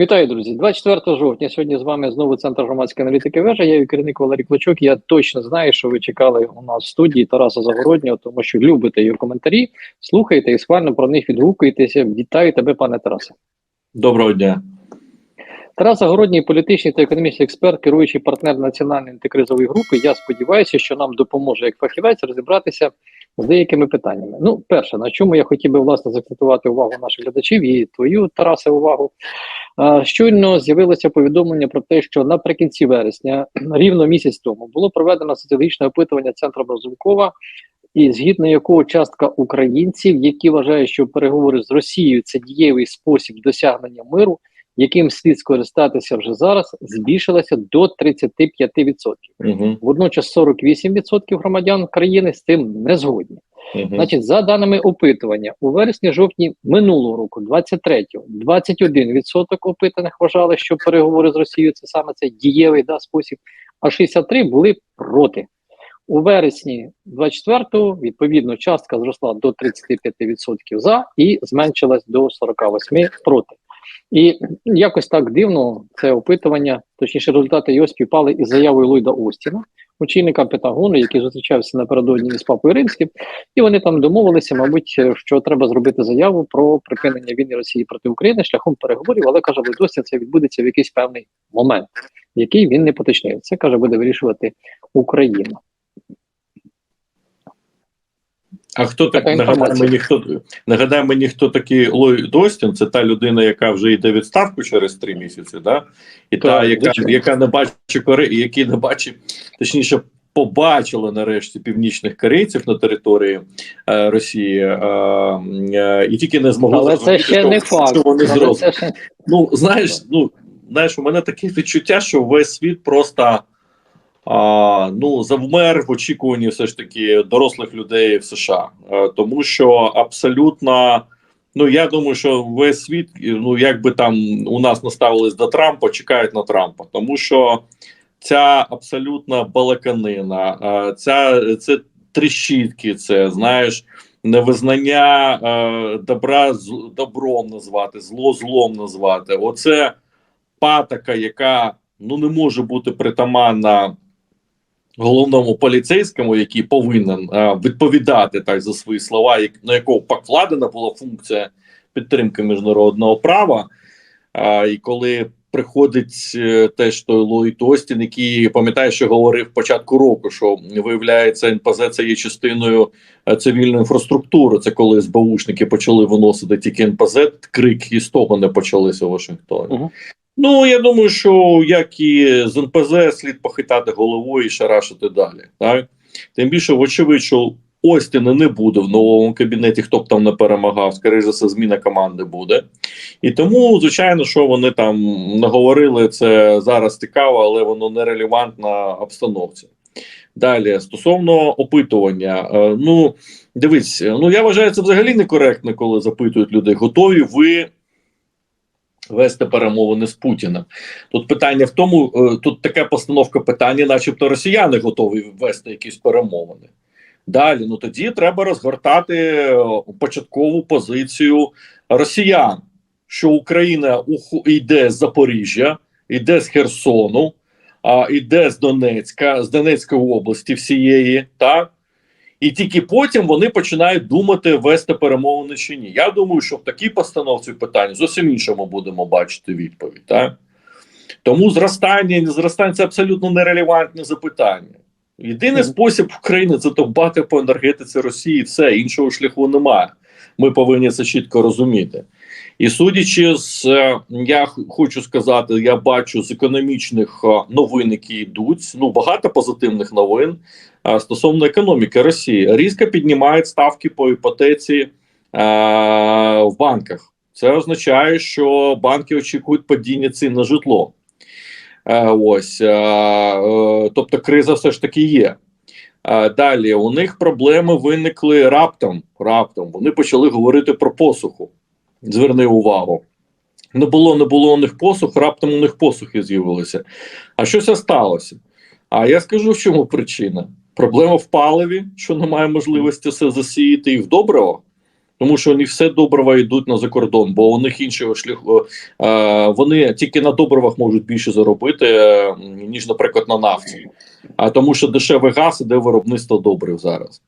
Вітаю, друзі. 24 жовтня. Сьогодні з вами знову центр громадської аналітики вежа. Я її керівник Валерій Клочок. Я точно знаю, що ви чекали у нас в студії Тараса Загороднього, тому що любите його коментарі, слухаєте і схвально про них відгукуєтеся. Вітаю тебе, пане Тарасе. Доброго дня. Тарас Загородній, політичний та економічний експерт, керуючий партнер національної антикризової групи. Я сподіваюся, що нам допоможе як фахівець розібратися з деякими питаннями. Ну, перше, на чому я хотів би власне закцентувати увагу наших глядачів і твою Тарасе увагу. Щойно з'явилося повідомлення про те, що наприкінці вересня, рівно місяць тому, було проведено соціологічне опитування центру Бразилькова, і згідно якого частка українців, які вважають, що переговори з Росією це дієвий спосіб досягнення миру, яким слід скористатися вже зараз, збільшилася до 35%. Угу. Водночас 48% громадян країни з цим не згодні. Значить, за даними опитування, у вересні-жовтні минулого року, 23-го, 21% опитаних вважали, що переговори з Росією це саме цей дієвий да, спосіб, а 63 були проти. У вересні 24-го, відповідно, частка зросла до 35% за і зменшилась до 48% проти. І якось так дивно це опитування, точніше, результати його співпали із заявою Ллойда Остіна, очільника Пентагону, який зустрічався напередодні із папою римським, і вони там домовилися, мабуть, що треба зробити заяву про припинення війни Росії проти України шляхом переговорів, але каже досі це відбудеться в якийсь певний момент, який він не поточнив. Це каже, буде вирішувати Україна. А хто так нагадай мені, хто нагадай мені, хто такий Ллойд Остін? Це та людина, яка вже йде відставку через три місяці, да? І та, яка, звичайно. яка не бачить кори, які не бачить, точніше, побачила нарешті північних корейців на території е, Росії, е, е, і тільки не змогла Але це ще що- не факт. що вони Але це ще Ну, знаєш, ну знаєш, у мене таке відчуття, що весь світ просто а, ну, завмер в очікуванні все ж таки дорослих людей в США. Е, тому що абсолютно, ну я думаю, що весь світ, ну як би там у нас наставились до Трампа, чекають на Трампа, тому що ця абсолютна балаканина, е, ця це тріщітки, це знаєш. Невизнання е, добра з добром назвати, зло злом назвати. Оце патока, яка ну не може бути притаманна головному поліцейському, який повинен е, відповідати так за свої слова, як, на якого покладена була функція підтримки міжнародного права. А, і коли приходить е, теж той Ллойд Остін, який пам'ятає, що говорив початку року, що виявляється, НПЗ це є частиною е, цивільної інфраструктури. Це коли СБУшники почали виносити тільки НПЗ, крик і з того не почалися в Вашингтоні. Мгм. Ну я думаю, що як і з НПЗ слід похитати головою і шарашити далі. Так тим більше, вочевидь, що Остіна не буде в новому кабінеті, хто б там не перемагав, скоріше за все, зміна команди буде. І тому, звичайно, що вони там наговорили, це зараз цікаво, але воно не релевантна обстановці. Далі, стосовно опитування, е, ну дивись, ну я вважаю, це взагалі некоректно, коли запитують людей, готові ви вести перемовини з Путіним. Тут питання в тому, е, тут така постановка питання, начебто росіяни готові вести якісь перемовини. Далі, ну тоді треба розгортати е, початкову позицію росіян, що Україна йде з Запоріжжя, йде з Херсону, а йде з Донецька, з Донецької області всієї, так? І тільки потім вони починають думати вести перемовини чи ні. Я думаю, що в такій постановці питань зовсім іншому будемо бачити відповідь. Так? Тому зростання і не зростання це абсолютно нерелевантне запитання. Єдиний Мгм. спосіб України це довбати по енергетиці Росії. Все іншого шляху немає. Ми повинні це чітко розуміти. І судячи з е, я хочу сказати, я бачу з економічних е, новин, які йдуть. Ну багато позитивних новин стосовно економіки Росії. Різко піднімають ставки по іпотеці е, в банках. Це означає, що банки очікують падіння цін на житло. Е, ось е, е, тобто, криза все ж таки є. Е, далі у них проблеми виникли раптом. Раптом вони почали говорити про посуху. Зверни увагу. Не було, не було у них посух, раптом у них посухи з'явилися. А що це сталося? А я скажу, в чому причина. Проблема в паливі, що немає можливості все засіяти, і в добриво. Тому що вони все добрива йдуть на закордон, бо у них іншого шляху е, вони тільки на добривах можуть більше заробити, е, ніж, наприклад, на нафті. А тому, що дешевий газ іде виробництво добрив зараз.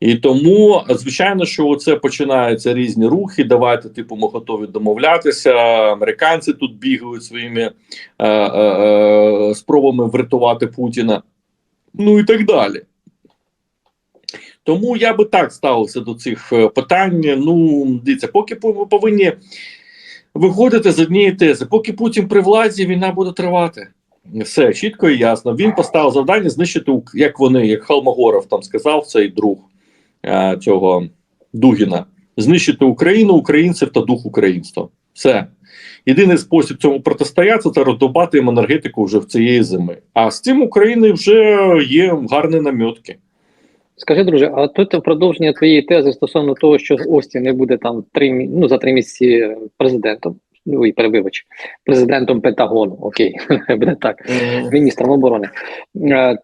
І тому, звичайно, що це починаються різні рухи. Давайте, типу, ми готові домовлятися. Американці тут бігають своїми е, е, е, спробами врятувати Путіна. Ну і так далі. Тому я би так ставився до цих е, питань. Ну, дивіться, поки ми повинні виходити з однієї тези, поки Путін при владі, війна буде тривати. Все чітко і ясно. Він поставив завдання знищити, як вони, як Халмогоров там сказав, цей друг е, цього Дугіна, знищити Україну, українців та дух українства. Все. Єдиний спосіб цьому протистояти це роздобати їм енергетику вже в цієї зими. А з цим України вже є гарні намітки. Скажи, друже, а тут в продовження твоєї тези стосовно того, що Остін не буде там три ну, за три місяці президентом. Ну і перебивач, президентом Пентагону, окей, буде так. міністром оборони. Е,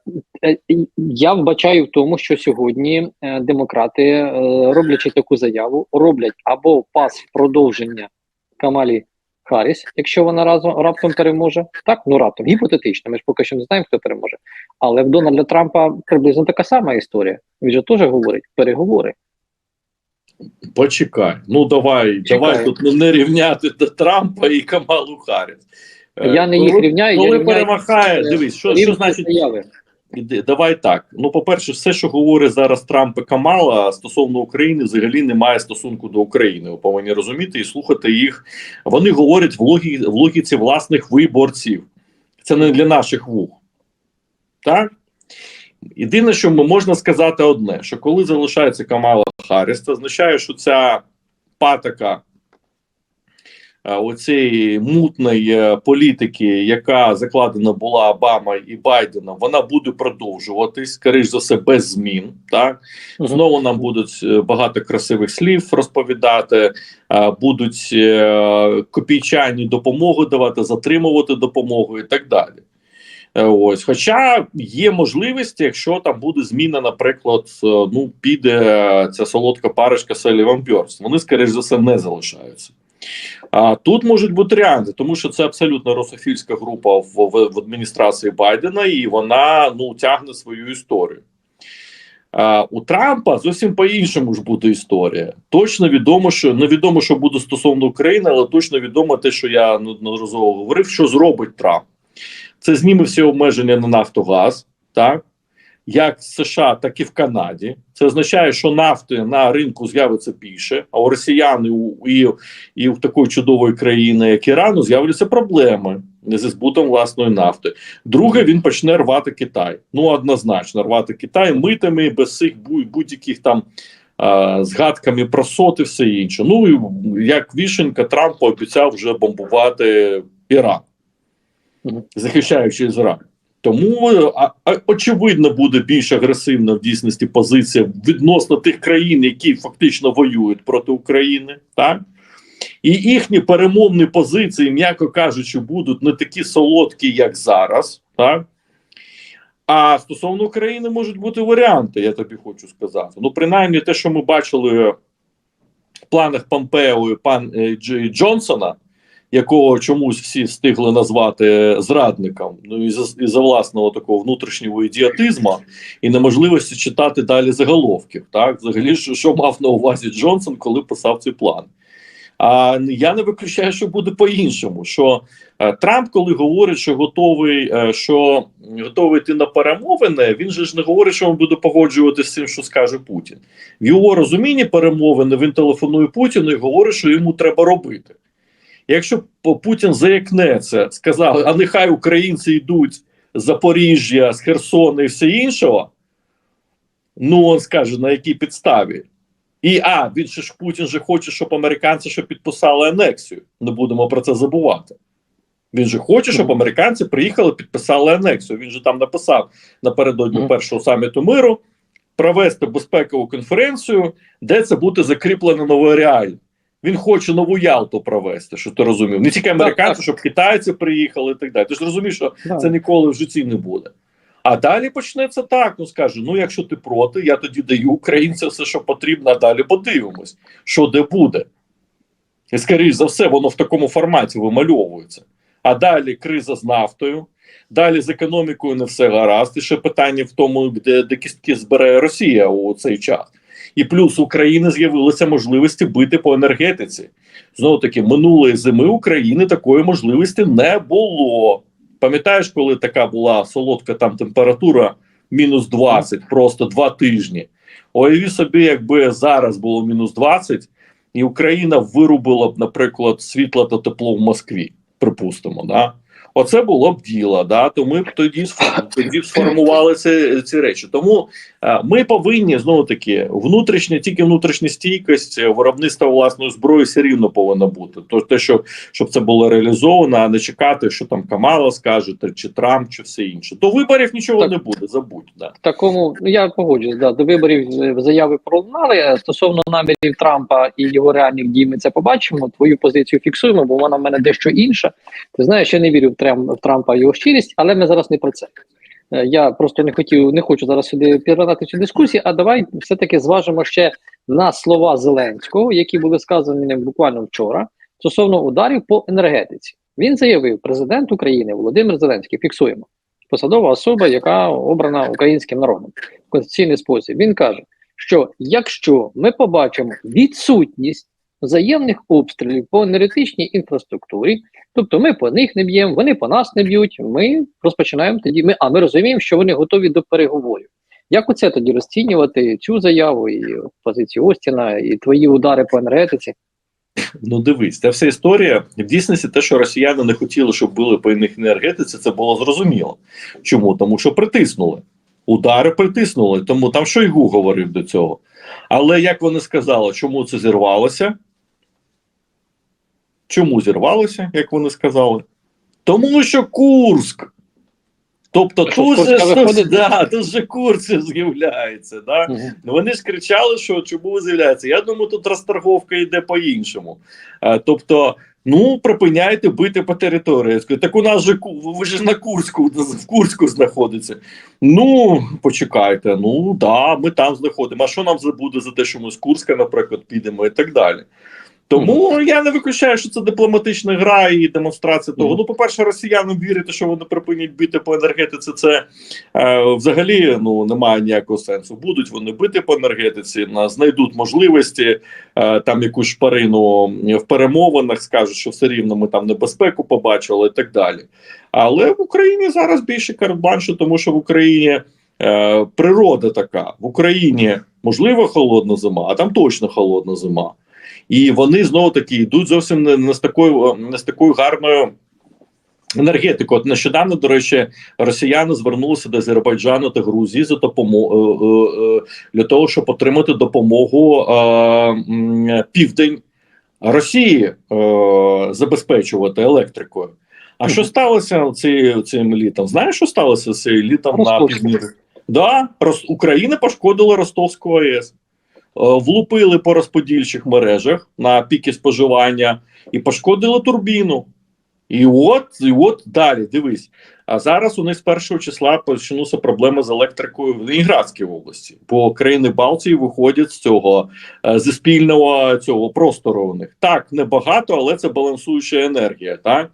е, Я вбачаю в тому, що сьогодні е, демократи, е, роблячи таку заяву, роблять або пас в продовження Камалі Харріс, якщо вона разом раптом переможе. Так, ну раптом гіпотетично. Ми ж поки що не знаємо, хто переможе. Але в Дональда Трампа приблизно така сама історія. Він же теж говорить переговори. Почекай. Ну давай, Чекаю. давай тут не- не рівняти до Трампа і Камалу Харріс. Е, Я не їх коли- рівняю, я Коли рівняю перемахає, е, дивись, що, що значить заяви. Давай так. Ну, по-перше, все, що говорить зараз Трамп і Камала стосовно України, взагалі не має стосунку до України. Ви повинні розуміти і слухати їх. Вони говорять в логі, в логіці власних виборців. Це не для наших вух. Так? Єдине, що можна сказати одне: що коли залишається Камала Харріс, це означає, що ця патока оцієї мутної е, політики, яка закладена була Обама і Байденом, вона буде продовжуватись, скоріш за все, без змін. Так знову нам будуть е, багато красивих слів розповідати, е, будуть е, копійчані допомоги давати, затримувати допомогу і так далі. Е, Ось, хоча є можливість, якщо там буде зміна, наприклад, е, ну піде е, ця солодка парочка Селіван Бьорст, вони, скоріш за все, не залишаються. А тут можуть бути варіанти, тому що це абсолютно русофільська група в, в, в адміністрації Байдена, і вона ну тягне свою історію. А, у Трампа зовсім по-іншому ж буде історія. Точно відомо, що невідомо, що буде стосовно України, але точно відомо те, що я неодноразово говорив, що зробить Трамп. Це зніме всі обмеження на Нафтогаз, так як в США, так і в Канаді. Це означає, що нафти на ринку з'явиться більше, а у росіян і, у- і, і в такої чудової країни, як Ірану, з'являться проблеми зі збутом власної нафти. Друге, він почне рвати Китай. Ну однозначно, рвати Китай митами без цих будь- будь-яких там. Згадками про сот і все інше. Ну і як вішенька Трамп пообіцяв вже бомбувати Іран, захищаючи Ізраїль. Тому очевидно буде більш агресивна в дійсності позиція відносно тих країн, які фактично воюють проти України, так і їхні перемовні позиції, м'яко кажучи, будуть не такі солодкі, як зараз, так. А стосовно України можуть бути варіанти, я тобі хочу сказати. Ну, принаймні, те, що ми бачили в планах Помпео і пан е, Джонсона, якого чомусь всі встигли назвати зрадником, ну і за, і за власного такого внутрішнього ідіотизму і неможливості читати далі заголовків. Так, взагалі, що, що мав на увазі Джонсон, коли писав цей план. А я не виключаю, що буде по-іншому. Що е, Трамп, коли говорить, що готовий, е, що готовий йти на перемовини, він же ж не говорить, що він буде погоджуватися з цим, що скаже Путін. В його розумінні перемовини він телефонує Путіну і говорить, що йому треба робити. Якщо Путін заякнеться, сказав, а нехай українці йдуть з Запоріжжя, з Херсона і все іншого, ну він скаже, на якій підставі. І а, він же ж Путін же хоче, щоб американці ще підписали анексію. Не будемо про це забувати. Він же хоче, щоб американці приїхали, підписали анексію. Він же там написав напередодні першого саміту миру провести безпекову конференцію, де це буде закріплено нове реально. Він хоче нову Ялту провести, що ти розумів. Не тільки американці, щоб китайці приїхали і так далі. Ти ж розумієш, що Да. це ніколи в житті не буде. А далі почнеться так: ну скаже: ну, якщо ти проти, я тоді даю українцям все, що потрібно, а далі подивимось, що де буде. І, скоріш за все, воно в такому форматі вимальовується. А далі криза з нафтою, далі з економікою не все гаразд. І ще питання в тому, де, де кістки збере Росія у цей час. І плюс України з'явилися можливості бити по енергетиці. Знову таки, минулої зими України такої можливості не було. Пам'ятаєш, коли така була солодка там температура мінус 20, просто два тижні. Уяві собі, якби зараз було мінус 20, і Україна вирубила б, наприклад, світло та тепло в Москві, припустимо, да. Оце було б діло, да, то ми б тоді, тоді сформували ці, ці речі. Тому е, ми повинні знову таки внутрішня, тільки внутрішня стійкість е, виробництва власної зброї все рівно повинна бути. То те, що щоб це було реалізовано, а не чекати, що там Камала скаже, чи Трамп, чи все інше. До виборів нічого Так. не буде, забудь. Да. Такому, ну я погоджуюсь, да, до виборів е, заяви пролунали. Е, Стосовно намірів Трампа і його реальних дій, ми це побачимо. Твою позицію фіксуємо, бо вона в мене дещо інша. Ти знаєш, я не вірю в, Трем, Трампа його щирість, але ми зараз не про це. Е, Я просто не хотів, не хочу зараз сюди пірнати цю дискусію. А давай все-таки зважимо ще на слова Зеленського, які були сказані буквально вчора, стосовно ударів по енергетиці. Він заявив, президент України Володимир Зеленський, фіксуємо посадова особа, яка обрана українським народом в конституційний спосіб. Він каже, що якщо ми побачимо відсутність взаємних обстрілів по енергетичній інфраструктурі, тобто ми по них не б'ємо, вони по нас не б'ють. Ми розпочинаємо тоді. Ми а ми розуміємо, що вони готові до переговорів. Як оце тоді розцінювати цю заяву і позицію Остіна, і твої удари по енергетиці? Ну дивись, ця вся історія в дійсності, те, що росіяни не хотіли, щоб били по них енергетиці, це було зрозуміло. Чому? Тому що притиснули. Удари притиснули. Тому там Шойгу говорив до цього. Але як вони сказали, чому це зірвалося? Чому зірвалося, як вони сказали? Тому що Курск. Тобто тут же, що, да, тут же Курск з'являється. Да? Ну, Вони ж кричали, що чому з'являється. Я думаю, тут розторговка йде по-іншому. Тобто, ну припиняйте бити по території. Так у нас же ви ж на Курську, в Курську знаходиться. Ну, почекайте, ну да, ми там знаходимо. А що нам буде за те, що ми з Курська, наприклад, підемо і так далі. Тому я не виключаю, що це дипломатична гра і демонстрація того. Мгм. Ну, по-перше, росіянам вірити, що вони припинять бити по енергетиці, це е, взагалі ну немає ніякого сенсу. Будуть вони бити по енергетиці, на знайдуть можливості е, там якусь шпарину в перемовинах, скажуть, що все рівно ми там небезпеку побачили і так далі. Але в Україні зараз більше карт-бланшу, тому що в Україні е, природа така. В Україні можливо холодна зима, а там точно холодна зима. І вони знову таки йдуть зовсім не, не з такою не з такою гарною енергетикою. От нещодавно, до речі, росіяни звернулися до Азербайджану та Грузії за допомогою для того, щоб отримати допомогу е, південь Росії е, забезпечувати електрикою. А що сталося ці, цим літом? Знаєш, що сталося цим літом на півдні? Да, Рос- Україна пошкодила Ростовську АЕС. Е, влупили по розподільчих мережах на піки споживання і пошкодили турбіну. І от, і от далі, дивись. А зараз у них з першого числа почнуться проблеми з електрикою в Леніградській області, бо країни Балтії виходять з цього е, зі спільного цього простору. У них так небагато, але це балансуюча енергія. Так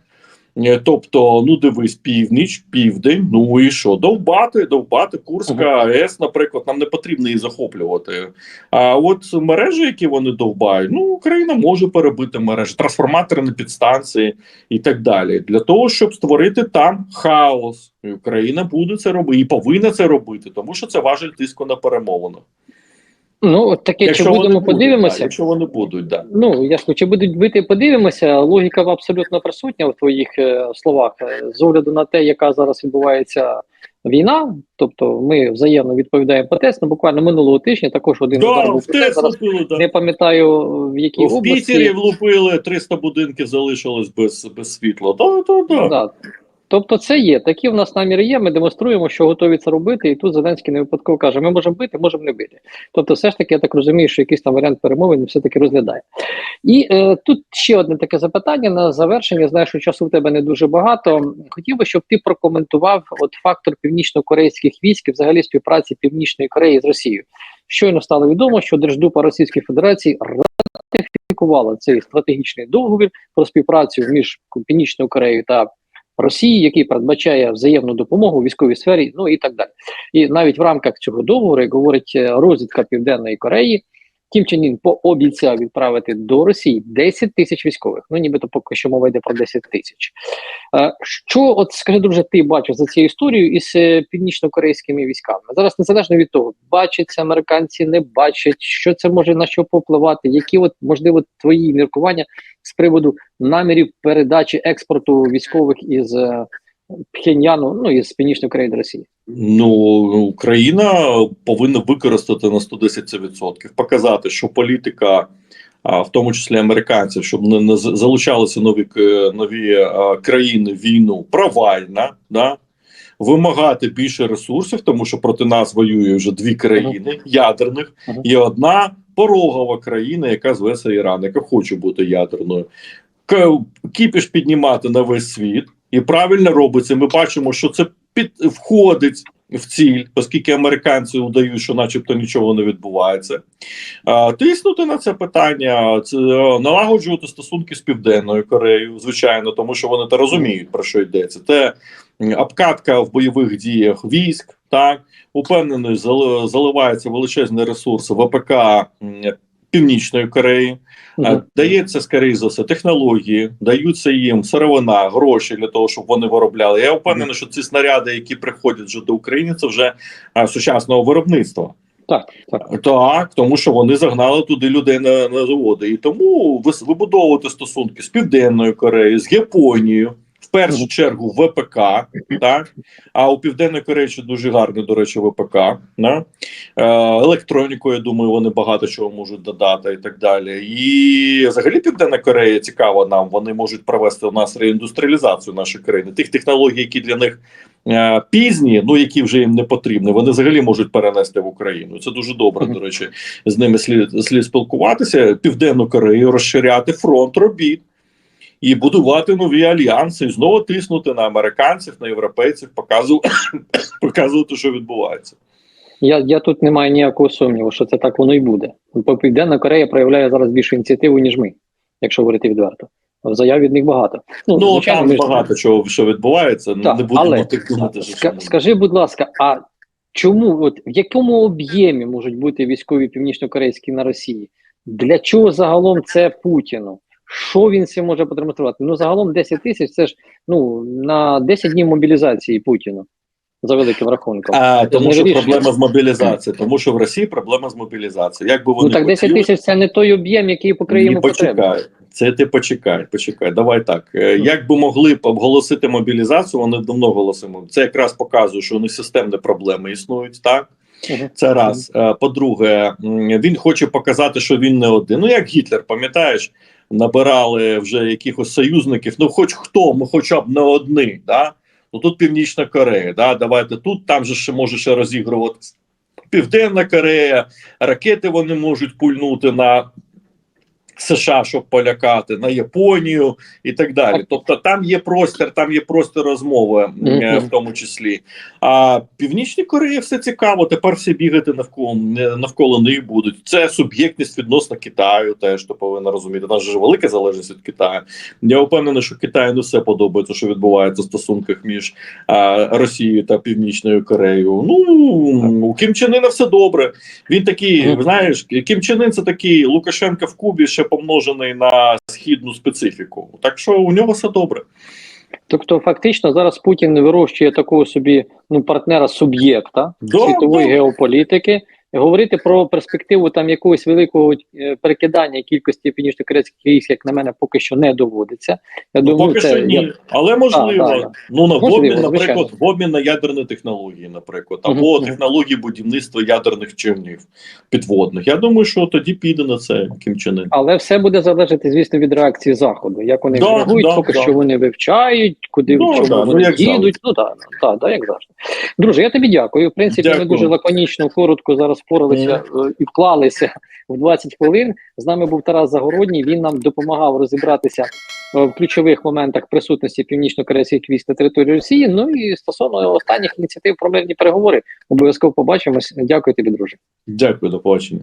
тобто, ну дивись, північ, південь. Ну і що? Довбати, довбати Курська АЕС, наприклад, нам не потрібно її захоплювати. А от мережі, які вони довбають, ну Україна може перебити мережі, трансформаторні підстанції і так далі, для того, щоб створити там хаос. І Україна буде це робити і повинна це робити, тому що це важель тиску на перемовинах. Ну, от таке, чи будемо будуть, подивимося? да, якщо вони будуть, да. Ну, ясно, чи будуть бити, подивимося. Логіка абсолютно присутня в твоїх е, словах. Е, З огляду на те, яка зараз відбувається війна, тобто ми взаємно відповідаємо по тесту. Буквально минулого тижня також один удар був в по тесту. ТЕС Зараз лупили, да. не пам'ятаю в якій в області. Пітері влупили 300 будинків залишилось без, без світла. Да, да, да. Да. Тобто, це є. Такі в нас наміри є. Ми демонструємо, що готові це робити. І тут Зеленський не випадково каже: ми можемо бити, можемо не бити. Тобто, все ж таки, я так розумію, що якийсь там варіант перемовин все таки розглядає. І е, тут ще одне таке запитання на завершення. Знаю, що часу в тебе не дуже багато. Хотів би, щоб ти прокоментував от фактор північно-корейських військ і взагалі співпраці Північної Кореї з Росією. Щойно стало відомо, що Держдупа Російської Федерації ратифікувала цей стратегічний договір про співпрацю між Північною Кореєю та Росією, який передбачає взаємну допомогу у військовій сфері, ну і так далі. І навіть в рамках цього договору, як говорить е, розвідка Південної Кореї, Кім Чен Ін пообіцяв відправити до Росії 10 тисяч військових. Ну нібито поки що мова йде про 10 тисяч. Е, Що, от скажи, друже, ти бачиш за цією історією із е, північно-корейськими військами? Зараз незалежно від того, бачать американці, не бачать, що це може на що попливати, які от можливо твої міркування з приводу намірів передачі експорту військових із е, Пхеньяну, ну із Північної Кореї до Росії. Ну, Україна повинна використати на 110%, відсотків, показати, що політика, в тому числі американців, щоб не, залучалися нові нові країни війну, провальна, да? вимагати більше ресурсів, тому що проти нас воює вже дві країни ядерних, і одна порогова країна, яка зветься Іран, яка хоче бути ядерною. Кіпіш піднімати на весь світ, і правильно робиться. Ми бачимо, що це під входить в ціль, оскільки американці удають, що, начебто, нічого не відбувається. Тиснути на це питання, е, налагоджувати стосунки з Південною Кореєю, звичайно, тому що вони то розуміють про що йдеться. Це обкатка в бойових діях військ, так упевнений, зали- заливаються величезні ресурси ВПК Північної Кореї. А, Дається скоріше за все технології, даються їм сировина, гроші для того, щоб вони виробляли. Я впевнений, що ці снаряди, які приходять вже до України, це вже а, сучасного виробництва. Так, так. Так, тому що вони загнали туди людей на, на заводи. І тому вибудовувати стосунки з Південною Кореєю, з Японією, першу чергу ВПК, так а у Південної Кореї дуже гарне, до речі, ВПК. Да? Е, електроніку, я думаю, вони багато чого можуть додати і так далі. І взагалі Південна Корея цікава нам. Вони можуть провести у нас реіндустріалізацію нашої країни. Тих технологій, які для них е, пізні, ну які вже їм не потрібні, вони взагалі можуть перенести в Україну. Це дуже добре. До речі, з ними слід слід спілкуватися. Південну Корею розширяти фронт робіт. І будувати нові альянси, і знову тиснути на американців, на європейців, показувати, показувати, що відбувається. Я, я тут не маю ніякого сумніву, що це так воно і буде. Південна Корея проявляє зараз більшу ініціативу, ніж ми, якщо говорити відверто. Заяв від них багато. Ну звичайно, ми там ж- багато чого що відбувається. Так, не будемо але так думати, Ска- скажи, будь ласка, а чому, от в якому об'ємі можуть бути військові північно-корейські на Росії? Для чого загалом це Путіну? Що він це може продемонструвати? Ну, загалом 10 тисяч це ж ну на 10 днів мобілізації Путіну за великим рахунком. А, тому що вирішує. проблема з мобілізацією, тому що в Росії проблема з мобілізацією. Як би вони ну так 10 тисяч це не той об'єм, який покриє Ні, йому потреби. почекай. Це ти почекай, почекай. Давай так. Е, Як би могли б оголосити мобілізацію, вони давно оголосимо. Це якраз показує, що у них системні проблеми існують, так? Це раз. Е, По-друге, він хоче показати, що він не один. Ну, як Гітлер, пам'ятаєш, набирали вже якихось союзників. Ну, хоч хто, ми хоча б не одні. Да? Ну тут Північна Корея. Да? Давайте тут, там же ще може ще розігруватися. Південна Корея, ракети вони можуть пульнути на США, щоб полякати, на Японію і так далі. Тобто там є простір, там є простір розмови, в тому числі. А Північній Кореї все цікаво. Тепер всі бігати навколо навколо них будуть. Це суб'єктність відносно Китаю. Теж ти повинна розуміти. У нас же велика залежність від Китаю. Я впевнений, що Китаю не все подобається, що відбувається в стосунках між а, Росією та Північною Кореєю. Ну у Кім Чен Ына все добре. Він такий, знаєш, Кім Чен Ын це такий Лукашенко в Кубі, ще помножений на східну специфіку. Так що у нього все добре. Тобто, фактично, зараз Путін вирощує такого собі ну партнера суб'єкта Да, світової да. геополітики, говорити про перспективу там якогось великого е, перекидання кількості північно-корейських військ, як на мене, поки що не доводиться. Я Ну, думаю, поки це що ні, я- але можливо. Так, так, Ну на Можливо, обмін, звичайно. наприклад, в обмін на ядерні технології, наприклад, або мгм. технології будівництва ядерних човнів підводних. Я думаю, що тоді піде на це Кім Чен. Але все буде залежати, звісно, від реакції заходу. Як вони Да, реагують, да, поки да. що вони вивчають, куди Ну, чому да, ну, вони як їдуть. Ну так, да, да, як завжди. Друже, я тобі дякую. В принципі, ми дуже лаконічно, коротко зараз впоралися е, і вклалися в 20 хвилин. З нами був Тарас Загородній. Він нам допомагав розібратися е, в ключових моментах присутності північно-корейських військ на території Росії. Ну і стосовно останніх ініціатив про мирні переговори, обов'язково побачимось. Дякую тобі, друже. Дякую, до побачення.